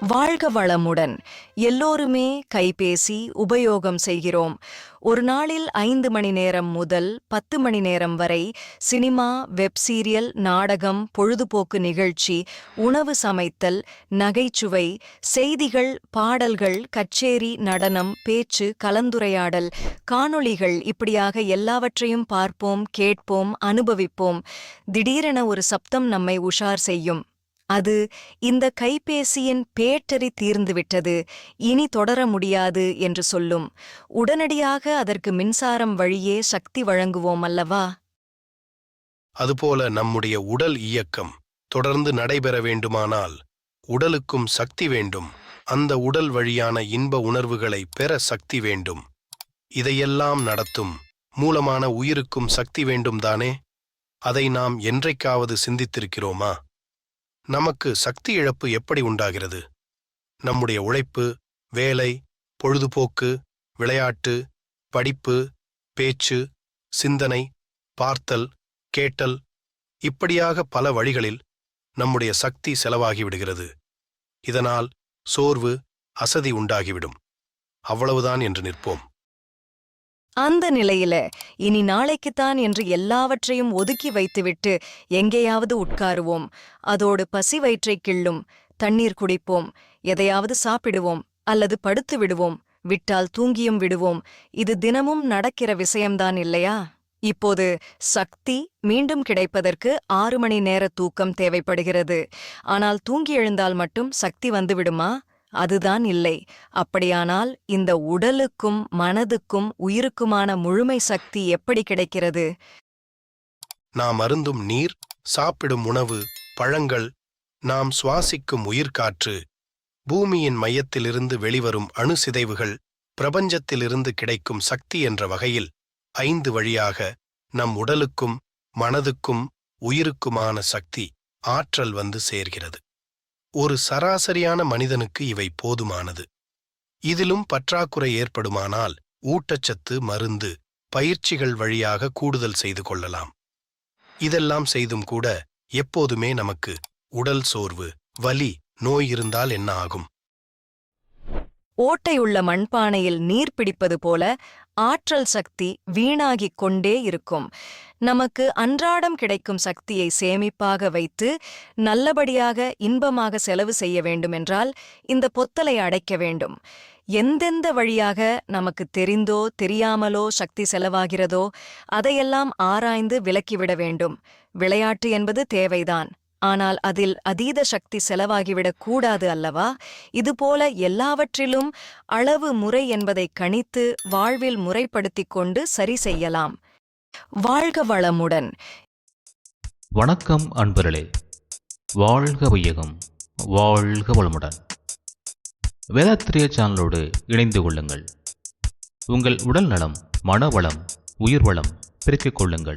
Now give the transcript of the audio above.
வாழ்க வளமுடன். எல்லோருமே கைபேசி உபயோகம் செய்கிறோம். ஒரு நாளில் ஐந்து மணி நேரம் முதல் பத்து மணி நேரம் வரை சினிமா வெப் சீரியல் நாடகம் பொழுதுபோக்கு நிகழ்ச்சி உணவு சமைத்தல் நகைச்சுவை செய்திகள் பாடல்கள் கச்சேரி நடனம் பேச்சு கலந்துரையாடல் காணொளிகள் இப்படியாக எல்லாவற்றையும் பார்ப்போம் கேட்போம் அனுபவிப்போம். திடீரென ஒரு சப்தம் நம்மை உஷார் செய்யும். அது இந்த கைபேசியின் பேட்டரி தீர்ந்துவிட்டது இனி தொடர முடியாது என்று சொல்லும். உடனடியாக அதற்கு மின்சாரம் வழியே சக்தி வழங்குவோம் அல்லவா? அதுபோல நம்முடைய உடல் இயக்கம் தொடர்ந்து நடைபெற வேண்டுமானால் உடலுக்கும் சக்தி வேண்டும். அந்த உடல் வழியான இன்ப உணர்வுகளை பெற சக்தி வேண்டும். இதையெல்லாம் நடத்தும் மூலமான உயிருக்கும் சக்தி வேண்டும் தானே? அதை நாம் என்றைக்காவது சிந்தித்திருக்கிறோமா? நமக்கு சக்தி இழப்பு எப்படி உண்டாகிறது? நம்முடைய உழைப்பு வேலை பொழுதுபோக்கு விளையாட்டு படிப்பு பேச்சு சிந்தனை பார்த்தல் கேட்டல் இப்படியாக பல வழிகளில் நம்முடைய சக்தி செலவாகிவிடுகிறது. இதனால் சோர்வு அசதி உண்டாகிவிடும். அவ்வளவுதான் என்று நிற்போம். அந்த நிலையில இனி நாளைக்குத்தான் என்று எல்லாவற்றையும் ஒதுக்கி வைத்துவிட்டு எங்கேயாவது உட்காருவோம். அதோடு பசி வயிற்றைக் கிள்ளும் தண்ணீர் குடிப்போம் எதையாவது சாப்பிடுவோம் அல்லது படுத்து விடுவோம் விட்டால் தூங்கியும் விடுவோம். இது தினமும் நடக்கிற விஷயம்தான் இல்லையா? இப்போது சக்தி மீண்டும் கிடைப்பதற்கு ஆறு மணி நேர தூக்கம் தேவைப்படுகிறது. ஆனால் தூங்கி எழுந்தால் மட்டும் சக்தி வந்துவிடுமா அதுதான் இல்லை. அப்படியானால் இந்த உடலுக்கும் மனதுக்கும் உயிருக்குமான முழுமை சக்தி எப்படி கிடைக்கிறது? நாம் அருந்தும் நீர் சாப்பிடும் உணவு பழங்கள் நாம் சுவாசிக்கும் உயிர்காற்று பூமியின் மையத்திலிருந்து வெளிவரும் அணுசிதைவுகள் பிரபஞ்சத்திலிருந்து கிடைக்கும் சக்தி என்ற வகையில் ஐந்து வழியாக நம் உடலுக்கும் மனதுக்கும் உயிருக்குமான சக்தி ஆற்றல் வந்து சேர்கிறது. ஒரு சராசரியான மனிதனுக்கு இவை போதுமானது. இதிலும் பற்றாக்குறை ஏற்படுமானால் ஊட்டச்சத்து மருந்து பயிற்சிகள் வழியாக கூடுதல் செய்து கொள்ளலாம். இதெல்லாம் செய்தும் கூட எப்போதுமே நமக்கு உடல் சோர்வு வலி நோய் இருந்தால் என்ன ஆகும்? ஓட்டையுள்ள மண்பானையில் நீர் பிடிப்பது போல ஆற்றல் சக்தி வீணாகிக் கொண்டே இருக்கும். நமக்கு அன்றாடம் கிடைக்கும் சக்தியை சேமிப்பாக வைத்து நல்லபடியாக இன்பமாக செலவு செய்ய வேண்டுமென்றால் இந்த பொத்தலை அடைக்க வேண்டும். எந்தெந்த வழியாக நமக்கு தெரிந்தோ தெரியாமலோ சக்தி செலவாகிறதோ அதையெல்லாம் ஆராய்ந்து விலக்கிவிட வேண்டும். விளையாட்டு என்பது தேவைதான். ஆனால் அதில் அதீத சக்தி செலவாகிவிடக் கூடாது அல்லவா? இதுபோல எல்லாவற்றிலும் அளவு முறை என்பதை கணித்து வாழ்வில் முறைப்படுத்திக் கொண்டு சரி செய்யலாம். வாழ்க வளமுடன். வணக்கம் அன்பர்களே. வாழ்க வையகம். வாழ்க வளமுடன். வேதாத்திரிய சேனலோடு இணைந்து கொள்ளுங்கள். உங்கள் உடல் நலம் மனவளம் உயிர்வளம் பெருக்கிக் கொள்ளுங்கள்.